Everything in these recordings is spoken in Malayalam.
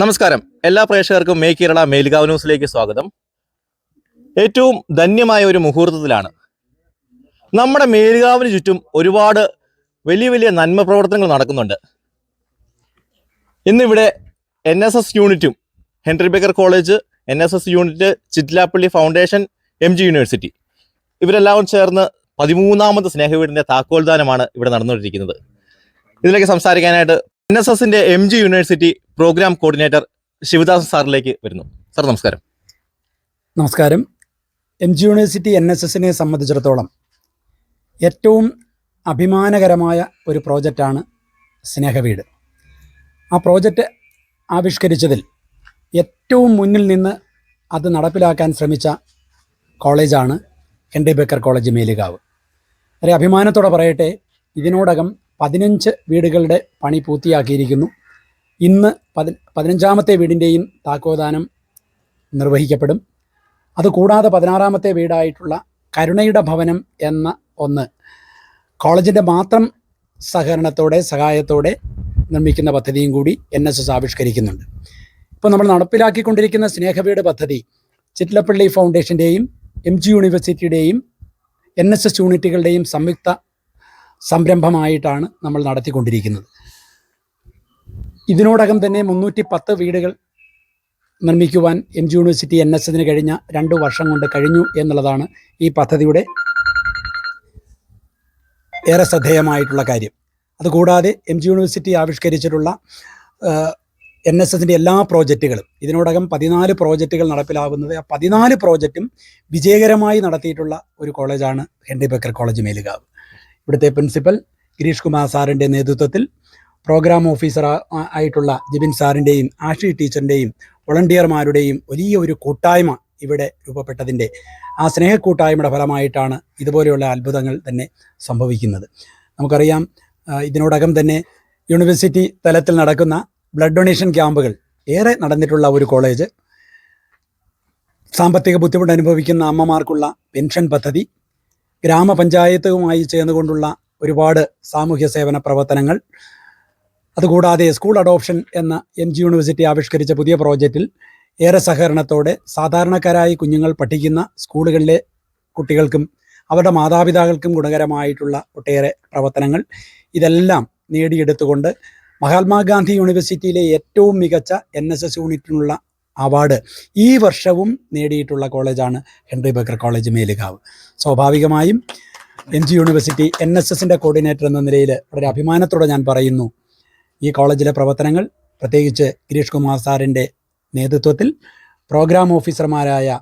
നമസ്കാരം. എല്ലാ പ്രേക്ഷകർക്കും മേ കേരള മേൽഗാവ് ന്യൂസിലേക്ക് സ്വാഗതം. ഏറ്റവും ധന്യമായ ഒരു മുഹൂർത്തത്തിലാണ്. നമ്മുടെ മേൽഗാവിന് ചുറ്റും ഒരുപാട് വലിയ വലിയ നന്മ പ്രവർത്തനങ്ങൾ നടക്കുന്നുണ്ട്. ഇന്നിവിടെ എൻ എസ് എസ് യൂണിറ്റും Henry Baker college N S S unit Chittilappally foundation M G university ഇവരെല്ലാവരും ചേർന്ന് പതിമൂന്നാമത് സ്നേഹവീടിന്റെ താക്കോൽദാനമാണ് ഇവിടെ നടന്നുകൊണ്ടിരിക്കുന്നത്. ഇതിലേക്ക് സംസാരിക്കാനായിട്ട് എൻ എസ് എസിന്റെ M G university program coordinator Shivadas സാറിലേക്ക് വരുന്നു. സാർ നമസ്കാരം. നമസ്കാരം. M G university N S എസിനെ സംബന്ധിച്ചിടത്തോളം ഏറ്റവും അഭിമാനകരമായ ഒരു പ്രോജക്റ്റാണ് സ്നേഹവീട്. ആ പ്രോജക്റ്റ് ആവിഷ്കരിച്ചതിൽ ഏറ്റവും മുന്നിൽ നിന്ന് അത് നടപ്പിലാക്കാൻ ശ്രമിച്ച കോളേജാണ് N D Baker college Melukavu. വളരെ അഭിമാനത്തോടെ പറയട്ടെ ഇതിനോടകം പതിനഞ്ച് വീടുകളുടെ പണി പൂർത്തിയാക്കിയിരിക്കുന്നു. ഇന്ന് പതി പതിനഞ്ചാമത്തെ വീടിന്റെയും താക്കോദാനം നിർവഹിക്കപ്പെടും. അതുകൂടാതെ പതിനാറാമത്തെ വീടായിട്ടുള്ള കരുണയുടെ ഭവനം എന്ന ഒന്ന് കോളേജിന്റെ മാത്രം സഹകരണത്തോടെ സഹായത്തോടെ നിർമ്മിക്കുന്ന പദ്ധതിയും കൂടി എൻ എസ് എസ് ആവിഷ്കരിക്കുന്നുണ്ട്. ഇപ്പോൾ നമ്മൾ നടപ്പിലാക്കിക്കൊണ്ടിരിക്കുന്ന സ്നേഹവീട് പദ്ധതി ചിറ്റിലപ്പള്ളി ഫൗണ്ടേഷന്റെയും എം ജി യൂണിവേഴ്സിറ്റിയുടെയും എൻ എസ് എസ് യൂണിറ്റുകളുടെയും സംയുക്ത സംരംഭമായിട്ടാണ് നമ്മൾ നടത്തിക്കൊണ്ടിരിക്കുന്നത്. ഇതിനോടകം തന്നെ മുന്നൂറ്റി പത്ത് വീടുകൾ നിർമ്മിക്കുവാൻ M G university N S എസിന് കഴിഞ്ഞ രണ്ട് വർഷം കൊണ്ട് കഴിഞ്ഞു എന്നുള്ളതാണ് ഈ പദ്ധതിയുടെ ഏറെ ശ്രദ്ധേയമായിട്ടുള്ള കാര്യം. അതുകൂടാതെ എം ജി യൂണിവേഴ്സിറ്റി ആവിഷ്കരിച്ചിട്ടുള്ള എൻ എസ് എസിന്റെ എല്ലാ പ്രോജക്റ്റുകളും ഇതിനോടകം പതിനാല് പ്രോജക്റ്റുകൾ നടപ്പിലാവുന്നത് ആ പതിനാല് പ്രോജക്റ്റും വിജയകരമായി നടത്തിയിട്ടുള്ള ഒരു കോളേജാണ് ഹെൻറി ബക്കർ കോളേജ് മേലുകാവ്. ഇവിടുത്തെ പ്രിൻസിപ്പൽ ഗിരീഷ് കുമാർ സാറിന്റെ നേതൃത്വത്തിൽ പ്രോഗ്രാം ഓഫീസർ ആയിട്ടുള്ള ജിബിൻ സാറിന്റെയും ആഷി ടീച്ചറിന്റെയും വോളണ്ടിയർമാരുടെയും വലിയ ഒരു കൂട്ടായ്മ ഇവിടെ രൂപപ്പെട്ടതിന്റെ ആ സ്നേഹക്കൂട്ടായ്മയുടെ ഫലമായിട്ടാണ് ഇതുപോലെയുള്ള അത്ഭുതങ്ങൾ തന്നെ സംഭവിക്കുന്നത്. നമുക്കറിയാം ഇതിനോടകം തന്നെ യൂണിവേഴ്സിറ്റി തലത്തിൽ നടക്കുന്ന ബ്ലഡ് ഡൊണേഷൻ ക്യാമ്പുകൾ ഏറെ നടന്നിട്ടുള്ള ഒരു കോളേജ്. സാമ്പത്തിക ബുദ്ധിമുട്ട് അനുഭവിക്കുന്ന അമ്മമാർക്കുള്ള പെൻഷൻ പദ്ധതി ഗ്രാമപഞ്ചായത്തുമായി ചേർന്നുകൊണ്ടുള്ള ഒരുപാട് സാമൂഹ്യ സേവന പ്രവർത്തനങ്ങൾ. അതുകൂടാതെ സ്കൂൾ അഡോപ്ഷൻ എന്ന എം ജി യൂണിവേഴ്സിറ്റി ആവിഷ്കരിച്ച പുതിയ പ്രോജക്റ്റിൽ ഏറെ സഹകരണത്തോടെ സാധാരണക്കാരായി കുഞ്ഞുങ്ങൾ പഠിക്കുന്ന സ്കൂളുകളിലെ കുട്ടികൾക്കും അവരുടെ മാതാപിതാക്കൾക്കും ഗുണകരമായിട്ടുള്ള ഒട്ടേറെ പ്രവർത്തനങ്ങൾ. ഇതെല്ലാം നേടിയെടുത്തുകൊണ്ട് മഹാത്മാഗാന്ധി യൂണിവേഴ്സിറ്റിയിലെ ഏറ്റവും മികച്ച എൻ എസ് എസ് യൂണിറ്റിനുള്ള അവാർഡ് ഈ വർഷവും നേടിയിട്ടുള്ള കോളേജാണ് ഹെൻറി ബക്കർ കോളേജ് മേലുകാവ്. സ്വാഭാവികമായും M G university N S എസിന്റെ കോർഡിനേറ്റർ എന്ന നിലയിൽ വളരെ അഭിമാനത്തോടെ ഞാൻ പറയുന്നു ഈ കോളേജിലെ പ്രവർത്തനങ്ങൾ പ്രത്യേകിച്ച് ഗിരീഷ് കുമാർ സാറിന്റെ നേതൃത്വത്തിൽ പ്രോഗ്രാം ഓഫീസർമാരായ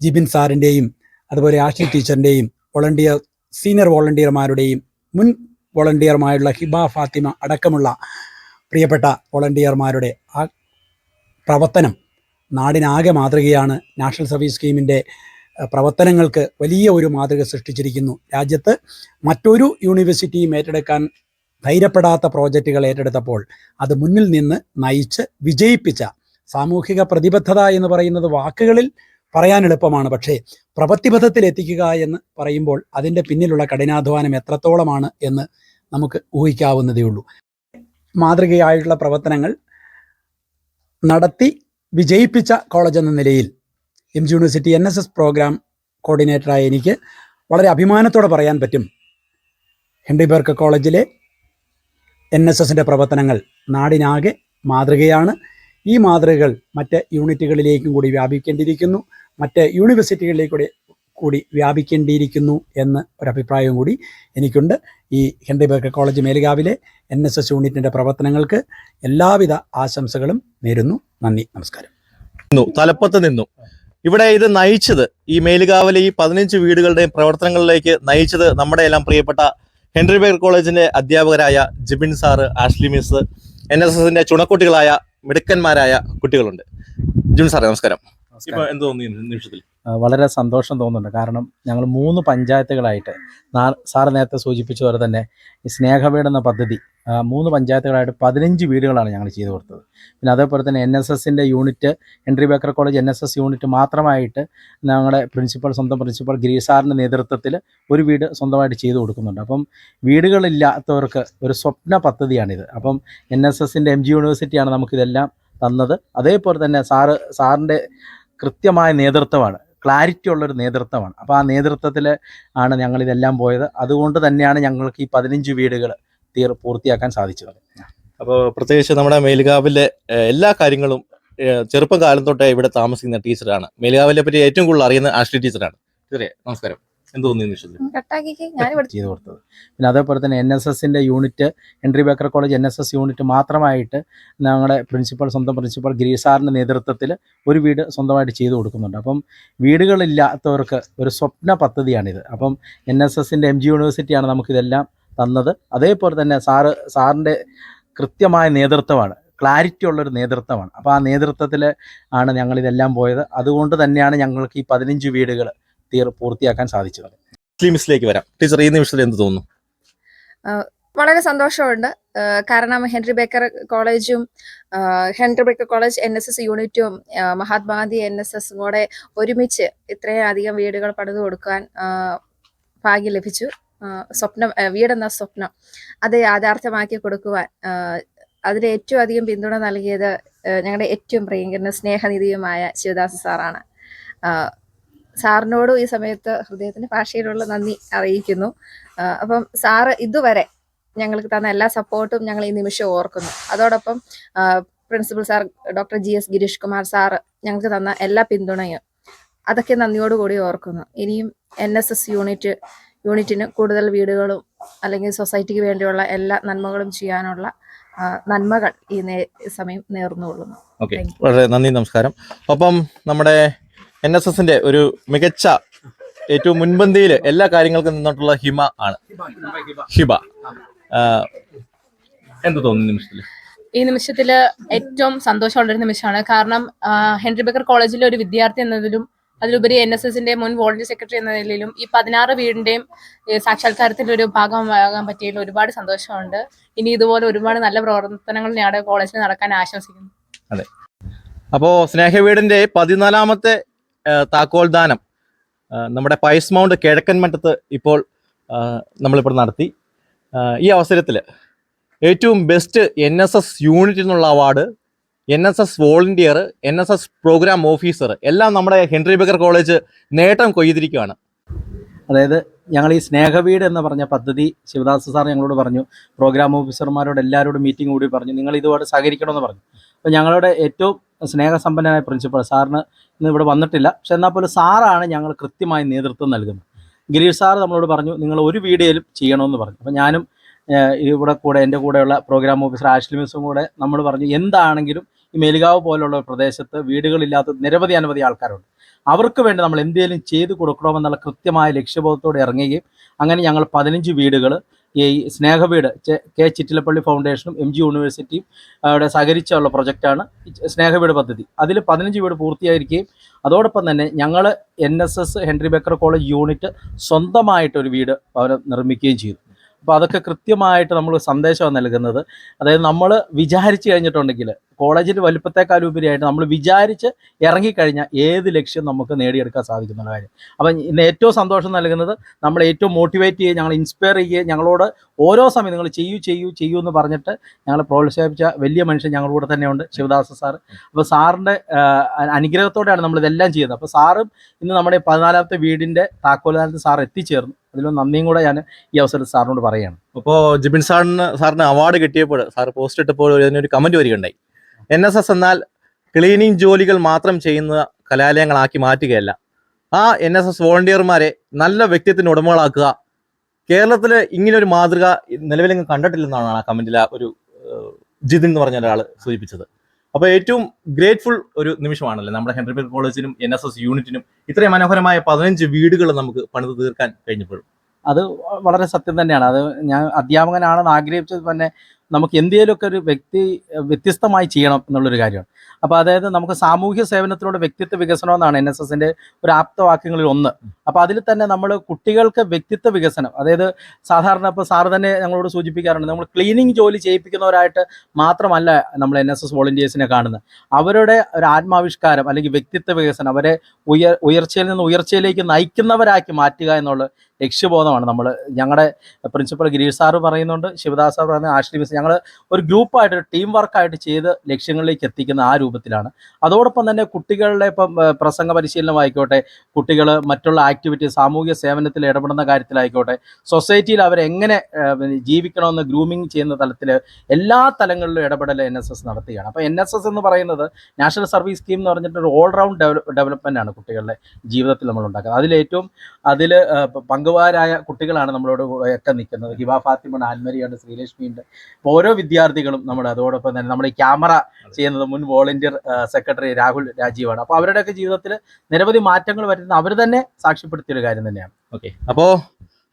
ജിബിൻ സാറിന്റെയും അതുപോലെ ആഷി ടീച്ചറിന്റെയും വോളണ്ടിയർ സീനിയർ വോളണ്ടിയർമാരുടെയും മുൻ വോളണ്ടിയർമാരുള്ള ഹിബ ഫാത്തിമ അടക്കമുള്ള പ്രിയപ്പെട്ട വോളണ്ടിയർമാരുടെ ആ പ്രവർത്തനം നാടിനാകെ മാതൃകയാണ് നാഷണൽ സർവീസ് സ്കീമിന്റെ പ്രവർത്തനങ്ങൾക്ക് വലിയ ഒരു മാതൃക സൃഷ്ടിച്ചിരിക്കുന്നു. രാജ്യത്ത് മറ്റൊരു യൂണിവേഴ്സിറ്റിയും ഏറ്റെടുക്കാൻ ധൈര്യപ്പെടാത്ത പ്രോജക്റ്റുകൾ ഏറ്റെടുത്തപ്പോൾ അത് മുന്നിൽ നിന്ന് നയിച്ച് വിജയിപ്പിച്ച സാമൂഹിക പ്രതിബദ്ധത എന്ന് പറയുന്നത് വാക്കുകളിൽ പറയാൻ എളുപ്പമാണ്. പക്ഷേ പ്രവൃത്തിബദ്ധത്തിൽ എത്തിക്കുക എന്ന് പറയുമ്പോൾ അതിന്റെ പിന്നിലുള്ള കഠിനാധ്വാനം എത്രത്തോളമാണ് എന്ന് നമുക്ക് ഊഹിക്കാവുന്നതേ ഉള്ളൂ. മാതൃകയായിട്ടുള്ള പ്രവർത്തനങ്ങൾ നടത്തി വിജയിപ്പിച്ച കോളേജ് എന്ന നിലയിൽ M G university N S S program കോർഡിനേറ്ററായ എനിക്ക് വളരെ അഭിമാനത്തോടെ പറയാൻ പറ്റും. ഹെൻറി ബേർക്ക് കോളേജിലെ എൻ എസ് എസിന്റെ പ്രവർത്തനങ്ങൾ നാടിനാകെ മാതൃകയാണ്. ഈ മാതൃകകൾ മറ്റ് യൂണിറ്റുകളിലേക്കും കൂടി വ്യാപിക്കേണ്ടിയിരിക്കുന്നു. മറ്റ് യൂണിവേഴ്സിറ്റികളിലേക്ക് കൂടി കൂടി വ്യാപിക്കേണ്ടിയിരിക്കുന്നു എന്ന് ഒരഭിപ്രായവും കൂടി എനിക്കുണ്ട്. ഈ ഹെൻറി ബേക്കർ കോളേജ് മേലുകാവിലെ എൻ എസ് എസ് യൂണിറ്റിന്റെ പ്രവർത്തനങ്ങൾക്ക് എല്ലാവിധ ആശംസകളും നേരുന്നു. നന്ദി നമസ്കാരം. തലപ്പത്ത് നിന്നു. ഇവിടെ ഇത് നയിച്ചത് ഈ മേലുകാവിലെ ഈ പതിനഞ്ച് വീടുകളുടെയും പ്രവർത്തനങ്ങളിലേക്ക് നയിച്ചത് നമ്മുടെ എല്ലാം പ്രിയപ്പെട്ട ഹെൻറി ബേക്കർ കോളേജിന്റെ അധ്യാപകരായ Jibin sir Ashley miss N S എസിന്റെ ചുണക്കുട്ടികളായ മിടുക്കന്മാരായ കുട്ടികളുണ്ട്. ജിബിൻ സാറേ നമസ്കാരം. ഇപ്പൊ എന്ത് തോന്നി ഈ നിമിഷത്തിൽ? വളരെ സന്തോഷം തോന്നുന്നുണ്ട്. കാരണം ഞങ്ങൾ മൂന്ന് പഞ്ചായത്തുകളായിട്ട് സാർ സാറ് നേരത്തെ സൂചിപ്പിച്ച പോലെ തന്നെ ഈ സ്നേഹവീട് എന്ന പദ്ധതി മൂന്ന് പഞ്ചായത്തുകളായിട്ട് പതിനഞ്ച് വീടുകളാണ് ഞങ്ങൾ ചെയ്തു കൊടുത്തത്. പിന്നെ അതേപോലെ തന്നെ എൻ എസ് എസിന്റെ unit Henry Baker college N S S unit മാത്രമായിട്ട് ഞങ്ങളുടെ പ്രിൻസിപ്പൽ സ്വന്തം പ്രിൻസിപ്പൽ ഗിരീഷ് സാറിന്റെ നേതൃത്വത്തിൽ ഒരു വീട് സ്വന്തമായിട്ട് ചെയ്തു കൊടുക്കുന്നുണ്ട്. അപ്പം വീടുകളില്ലാത്തവർക്ക് ഒരു സ്വപ്ന പദ്ധതിയാണിത്. അപ്പം എൻ എസ് എസിന്റെ എം ജി യൂണിവേഴ്സിറ്റിയാണ് നമുക്കിതെല്ലാം തന്നത്. അതേപോലെ തന്നെ സാറ് സാറിന്റെ കൃത്യമായ നേതൃത്വമാണ്. ക്ലാരിറ്റി ഉള്ളൊരു നേതൃത്വമാണ്. അപ്പോൾ ആ നേതൃത്വത്തിൽ ആണ് ഞങ്ങളിതെല്ലാം പോയത്. അതുകൊണ്ട് തന്നെയാണ് ഞങ്ങൾക്ക് ഈ പതിനഞ്ച് വീടുകൾ തീർ പൂർത്തിയാക്കാൻ സാധിച്ചത്. അപ്പോൾ പ്രത്യേകിച്ച് നമ്മുടെ മേലുകാവിലെ എല്ലാ കാര്യങ്ങളും ചെറുപ്പകാലം ചെറുപ്പം കാലം തൊട്ടേ ഇവിടെ താമസിക്കുന്ന ടീച്ചറാണ്. മേലുകാവിലെ പറ്റി ഏറ്റവും കൂടുതൽ അറിയുന്ന ആഷ്ലി ടീച്ചറാണ്. ടീച്ചറെ നമസ്കാരം. എന്ത് നിമിഷത്തിൽ ചെയ്തു കൊടുത്തത് പിന്നെ അതേപോലെ തന്നെ എൻ എസ് എസിന്റെ unit Henry Baker college N S S unit മാത്രമായിട്ട് ഞങ്ങളുടെ പ്രിൻസിപ്പൽ സ്വന്തം പ്രിൻസിപ്പൽ ഗിരീഷ് സാറിന്റെ നേതൃത്വത്തിൽ ഒരു വീട് സ്വന്തമായിട്ട് ചെയ്തു കൊടുക്കുന്നുണ്ട്. അപ്പം വീടുകളില്ലാത്തവർക്ക് ഒരു സ്വപ്ന പദ്ധതിയാണിത്. അപ്പം എൻ എസ് എസിന്റെ എം ജി യൂണിവേഴ്സിറ്റിയാണ് നമുക്കിതെല്ലാം തന്നത്. അതേപോലെ തന്നെ സാറ് സാറിന്റെ കൃത്യമായ നേതൃത്വമാണ്. ക്ലാരിറ്റി ഉള്ളൊരു നേതൃത്വമാണ്. അപ്പോൾ ആ നേതൃത്വത്തിൽ ആണ് ഞങ്ങളിതെല്ലാം പോയത്. അതുകൊണ്ട് തന്നെയാണ് ഞങ്ങൾക്ക് ഈ പതിനഞ്ച് വീടുകൾ തീർ പൂർത്തിയാക്കാൻ സാധിച്ചത് മുസ്ലിംസിലേക്ക് വരാം. ടീച്ചർ ഈ നിമിഷത്തിൽ എന്ത് തോന്നുന്നു? വളരെ സന്തോഷമുണ്ട്. കാരണം ഹെൻറി ബേക്കർ കോളേജും Henry Baker college N S S യൂണിറ്റും മഹാത്മാഗാന്ധി എൻ എസ് എസും കൂടെ ഒരുമിച്ച് ഇത്രയും അധികം വീടുകൾ പണിതു കൊടുക്കാൻ ഭാഗ്യം ലഭിച്ചു. സ്വപ്നം വീടെന്ന സ്വപ്നം അത് യാഥാർത്ഥ്യമാക്കി കൊടുക്കുവാൻ അതിന് ഏറ്റവും അധികം പിന്തുണ നൽകിയത് ഞങ്ങളുടെ ഏറ്റവും പ്രിയങ്കരനും സ്നേഹനിധിയുമായ ശിവദാസ് സാറാണ്. സാറിനോടും ഈ സമയത്ത് ഹൃദയത്തിന്റെ ഭാഷയിലുള്ള നന്ദി അറിയിക്കുന്നു. അപ്പം സാറ് ഇതുവരെ ഞങ്ങൾക്ക് തന്ന എല്ലാ സപ്പോർട്ടും ഞങ്ങൾ ഈ നിമിഷം ഓർക്കുന്നു. അതോടൊപ്പം principal sir doctor G S Girish Kumar sir ഞങ്ങൾക്ക് തന്ന എല്ലാ പിന്തുണയും അതൊക്കെ നന്ദിയോടുകൂടി ഓർക്കുന്നു. ഇനിയും എൻ എസ് എസ് യൂണിറ്റ് യൂണിറ്റിന് കൂടുതൽ വീടുകളും അല്ലെങ്കിൽ സൊസൈറ്റിക്ക് വേണ്ടിയുള്ള എല്ലാ നന്മകളും ചെയ്യാനുള്ള നന്മകൾ ഈ സമയം നേർന്നുകൊള്ളുന്നു. ഓക്കെ. വളരെ നന്ദി നമസ്കാരം. ഒപ്പം നമ്മുടെ എൻ എസ് എസിന്റെ ഒരു മികച്ച ഏറ്റവും മുൻപന്തിയിൽ എല്ലാ കാര്യങ്ങൾക്കും നിന്നിട്ടുള്ള ഹിമ ആണ്. ഹിബ. എന്ത് തോന്നുന്നു ഈ നിമിഷത്തിൽ ഈ നിമിഷത്തിൽ ഏറ്റവും സന്തോഷമുള്ളൊരു നിമിഷമാണ്. കാരണം ഹെൻറി ബക്കർ കോളേജിലെ ഒരു വിദ്യാർത്ഥി എന്നതിലും അതിലുപരി എൻ എസ് എസിന്റെ മുൻ വോളണ്ടിയർ സെക്രട്ടറി എന്ന നിലയിലും ഈ പതിനാറ് വീടിന്റെയും സാക്ഷാത്കാരത്തിന്റെ ഒരു ഭാഗമാകാൻ പറ്റിയതിൽ ഒരുപാട് സന്തോഷമുണ്ട്. ഇനി ഇതുപോലെ ഒരുപാട് നല്ല പ്രവർത്തനങ്ങൾ ഞങ്ങളുടെ കോളേജിൽ നടക്കാൻ ആശംസിക്കുന്നു. അതെ. അപ്പോൾ സ്നേഹവീടിന്റെ പതിനാലാമത്തെ താക്കോൽ ദാനം. നമ്മുടെ പൈസ് മൗണ്ട് കിഴക്കൻ മറ്റത്ത് ഇപ്പോൾ നമ്മളിപ്പോൾ നടത്തി. ഈ അവസരത്തിൽ ഏറ്റവും ബെസ്റ്റ് എൻ എസ് എസ് യൂണിറ്റിൽ നിന്നുള്ള award N S S volunteer N S S program officer എല്ലാം നമ്മുടെ ഹെൻറി ബേക്കർ കോളേജ് നേട്ടം കൊയ്തിരിക്കുകയാണ്. അതായത് ഞങ്ങൾ ഈ സ്നേഹവീട് എന്ന് പറഞ്ഞ പദ്ധതി ശിവദാസ് സാർ ഞങ്ങളോട് പറഞ്ഞു. പ്രോഗ്രാം ഓഫീസർമാരോട് എല്ലാവരോടും മീറ്റിംഗ് കൂടി പറഞ്ഞു. നിങ്ങൾ ഇതുപോലെ സഹകരിക്കണമെന്ന് പറഞ്ഞു. അപ്പോൾ ഞങ്ങളുടെ ഏറ്റവും സ്നേഹസമ്പന്നനായ പ്രിൻസിപ്പൾ സാറിന് ഇന്ന് ഇവിടെ വന്നിട്ടില്ല. പക്ഷെ എന്നാൽ പോലും സാറാണ് ഞങ്ങൾ കൃത്യമായി നേതൃത്വം നൽകുന്നത്. ഗിരീഷ് സാർ നമ്മളോട് പറഞ്ഞു നിങ്ങൾ ഒരു വീഡിയോയിലും ചെയ്യണമെന്ന് പറഞ്ഞു. അപ്പം ഞാനും ഇവിടെ കൂടെ എന്റെ കൂടെയുള്ള പ്രോഗ്രാം ഓഫീസർ ആഷ്ലി മിസും കൂടെ നമ്മൾ പറഞ്ഞു എന്താണെങ്കിലും ഈ മേലുകാവ് പോലുള്ള പ്രദേശത്ത് വീടുകളില്ലാത്ത നിരവധി അനവധി ആൾക്കാരുണ്ട്. അവർക്ക് വേണ്ടി നമ്മൾ എന്തെങ്കിലും ചെയ്തു കൊടുക്കണമെന്നുള്ള കൃത്യമായ ലക്ഷ്യബോധത്തോടെ ഇറങ്ങുകയും അങ്ങനെ ഞങ്ങൾ പതിനഞ്ച് വീടുകൾ ഈ സ്നേഹവീട് കെ ചിറ്റിലപ്പള്ളി ഫൗണ്ടേഷനും എം ജി യൂണിവേഴ്സിറ്റിയും അവിടെ സഹകരിച്ചുള്ള പ്രൊജക്റ്റാണ് സ്നേഹവീട് പദ്ധതി. അതിൽ പതിനഞ്ച് വീട് പൂർത്തിയായിരിക്കുകയും അതോടൊപ്പം തന്നെ ഞങ്ങൾ N S S Henry Baker college unit സ്വന്തമായിട്ടൊരു വീട് അവർ നിർമ്മിക്കുകയും ചെയ്തു. അപ്പോൾ അതൊക്കെ കൃത്യമായിട്ട് നമ്മൾ സന്ദേശമാണ് നൽകുന്നത്. അതായത് നമ്മൾ വിചാരിച്ചു കഴിഞ്ഞിട്ടുണ്ടെങ്കിൽ കോളേജിന്റെ വലുപ്പത്തെക്കാൾ ഉപരിയായിട്ട് നമ്മൾ വിചാരിച്ച് ഇറങ്ങിക്കഴിഞ്ഞാൽ ഏത് ലക്ഷ്യം നമുക്ക് നേടിയെടുക്കാൻ സാധിക്കുന്ന കാര്യം. അപ്പം ഇന്ന് ഏറ്റവും സന്തോഷം നൽകുന്നത് നമ്മൾ ഏറ്റവും മോട്ടിവേറ്റ് ചെയ്യുക ഞങ്ങൾ ഇൻസ്പയർ ചെയ്യുക ഞങ്ങളോട് ഓരോ സമയം നിങ്ങൾ ചെയ്യൂ ചെയ്യൂ ചെയ്യൂ എന്ന് പറഞ്ഞിട്ട് ഞങ്ങൾ പ്രോത്സാഹിപ്പിച്ച വലിയ മനുഷ്യൻ ഞങ്ങളുടെ കൂടെ തന്നെയുണ്ട് ശിവദാസ സാർ അപ്പോൾ സാറിന്റെ അനുഗ്രഹത്തോടെയാണ് നമ്മൾ ഇതെല്ലാം ചെയ്യുന്നത്. അപ്പോൾ സാറും ഇന്ന് നമ്മുടെ പതിനാലാമത്തെ വീടിന്റെ താക്കോൽദാനത്തിൽ സാർ എത്തിച്ചേർന്നു. അതിലും നന്ദിയും കൂടെ ഞാൻ ഈ അവസരത്തിൽ സാറിനോട് പറയുകയാണ്. അപ്പോൾ ജിബിൻ സാറിന് സാറിന് അവാർഡ് കിട്ടിയപ്പോൾ സാർ പോസ്റ്റ് ഇട്ടപ്പോൾ അതിനൊരു കമന്റ് വരികയുണ്ടായി. എൻ എസ് എസ് എന്നാൽ ക്ലീനിങ് ജോലികൾ മാത്രം ചെയ്യുന്ന കലാലയങ്ങളാക്കി മാറ്റുകയല്ല. ആ എൻ എസ് എസ് വോളണ്ടിയർമാരെ നല്ല വ്യക്തിത്വത്തിന് ഉടമകളാക്കുക. കേരളത്തിൽ ഇങ്ങനൊരു മാതൃക നിലവിലെങ്ങും കണ്ടിട്ടില്ലെന്നാണ് ആ കമന്റിൽ ആ ഒരു ജിതിൻ എന്ന് പറഞ്ഞ ഒരാൾ സൂചിപ്പിച്ചത്. അപ്പോൾ ഏറ്റവും ഗ്രേറ്റ്ഫുൾ ഒരു നിമിഷമാണല്ലേ നമ്മുടെ ഹെൻറി പേർ കോളേജിനും എൻ എസ് എസ് യൂണിറ്റിനും ഇത്രയും മനോഹരമായ പതിനഞ്ച് വീടുകൾ നമുക്ക് പണിത് തീർക്കാൻ കഴിഞ്ഞപ്പോഴും. അത് വളരെ സത്യം തന്നെയാണ്. അത് ഞാൻ അധ്യാപകനാണെന്ന് ആഗ്രഹിച്ചത് തന്നെ നമുക്ക് എന്തെങ്കിലുമൊക്കെ ഒരു വ്യക്തി വ്യത്യസ്തമായി ചെയ്യണം എന്നുള്ളൊരു കാര്യമാണ്. അപ്പോൾ അതായത് നമുക്ക് സാമൂഹ്യ സേവനത്തിലൂടെ വ്യക്തിത്വ വികസനം എന്നാണ് എൻ എസ് എസിന്റെ ഒരു ആപ്തവാക്യങ്ങളിൽ ഒന്ന്. അപ്പോൾ അതിൽ തന്നെ നമ്മൾ കുട്ടികൾക്ക് വ്യക്തിത്വ വികസനം അതായത് സാധാരണ ഇപ്പോൾ സാറ് തന്നെ ഞങ്ങളോട് സൂചിപ്പിക്കാറുണ്ട് നമ്മൾ ക്ലീനിങ് ജോലി ചെയ്യിപ്പിക്കുന്നവരായിട്ട് മാത്രമല്ല നമ്മൾ എൻ എസ് എസ് വോളണ്ടിയേഴ്സിനെ കാണുന്നത്. അവരുടെ ഒരു ആത്മാവിഷ്കാരം അല്ലെങ്കിൽ വ്യക്തിത്വ വികസനം അവരെ ഉയർ ഉയർച്ചയിൽ നിന്ന് ഉയർച്ചയിലേക്ക് നയിക്കുന്നവരാക്കി മാറ്റുക എന്നുള്ള ലക്ഷ്യബോധമാണ് നമ്മൾ ഞങ്ങളുടെ പ്രിൻസിപ്പൽ ഗിരീഷ് സാറ് പറയുന്നുണ്ട് ശിവദാസ് സാർ പറയുന്നത് ആശ്രീ ഞങ്ങൾ ഒരു ഗ്രൂപ്പായിട്ട് ഒരു ടീം വർക്കായിട്ട് ചെയ്ത് ലക്ഷ്യങ്ങളിലേക്ക് എത്തിക്കുന്ന ആ രൂപത്തിലാണ്. അതോടൊപ്പം തന്നെ കുട്ടികളുടെ ഇപ്പം പ്രസംഗ പരിശീലനമായിക്കോട്ടെ കുട്ടികൾ മറ്റുള്ള ആക്ടിവിറ്റി സാമൂഹ്യ സേവനത്തിൽ ഇടപെടുന്ന കാര്യത്തിലായിക്കോട്ടെ സൊസൈറ്റിയിൽ അവരെങ്ങനെ ജീവിക്കണമെന്ന് ഗ്രൂമിങ് ചെയ്യുന്ന തലത്തിൽ എല്ലാ തലങ്ങളിലും ഇടപെടൽ എൻ എസ് എസ് നടത്തുകയാണ്. അപ്പോൾ എൻ എസ് എസ് എന്ന് പറയുന്നത് നാഷണൽ സർവീസ് സ്കീം എന്ന് പറഞ്ഞിട്ട് ഒരു ഓൾറൗണ്ട് ഡെവലപ്മെന്റ് ആണ് കുട്ടികളുടെ ജീവിതത്തിൽ നമ്മൾ ഉണ്ടാക്കുന്നത്. അതിലേറ്റവും അതിൽ പങ്കുവാരായ കുട്ടികളാണ് നമ്മളോട് ഒക്കെ നിൽക്കുന്നത്. ഹിബ ഫാത്തിമുണ്ട് ആൻമരിയുണ്ട് ശ്രീലക്ഷ്മി ഉണ്ട് അപ്പോൾ ഓരോ വിദ്യാർത്ഥികളും നമ്മുടെ അതോടൊപ്പം തന്നെ നമ്മുടെ ഈ ക്യാമറ ചെയ്യുന്നത് മുൻ വോളണ്ടിയർ സെക്രട്ടറി രാഹുൽ രാജീവാണ്. അപ്പോൾ അവരുടെയൊക്കെ ജീവിതത്തിൽ നിരവധി മാറ്റങ്ങൾ വരുന്ന അവർ തന്നെ സാക്ഷ്യപ്പെടുത്തിയ ഒരു കാര്യം തന്നെയാണ്. ഓക്കെ. അപ്പോ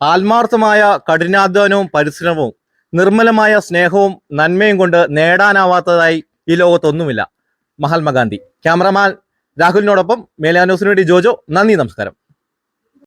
ആത്മാർത്ഥമായ കഠിനാധ്വാനവും പരിശ്രമവും നിർമ്മലമായ സ്നേഹവും നന്മയും കൊണ്ട് നേടാനാവാത്തതായി ഈ ലോകത്തൊന്നുമില്ല. മഹാത്മാഗാന്ധി ക്യാമറമാൻ രാഹുലിനോടൊപ്പം മേലാ ന്യൂസിന് വേണ്ടി ജോജോ നന്ദി നമസ്കാരം.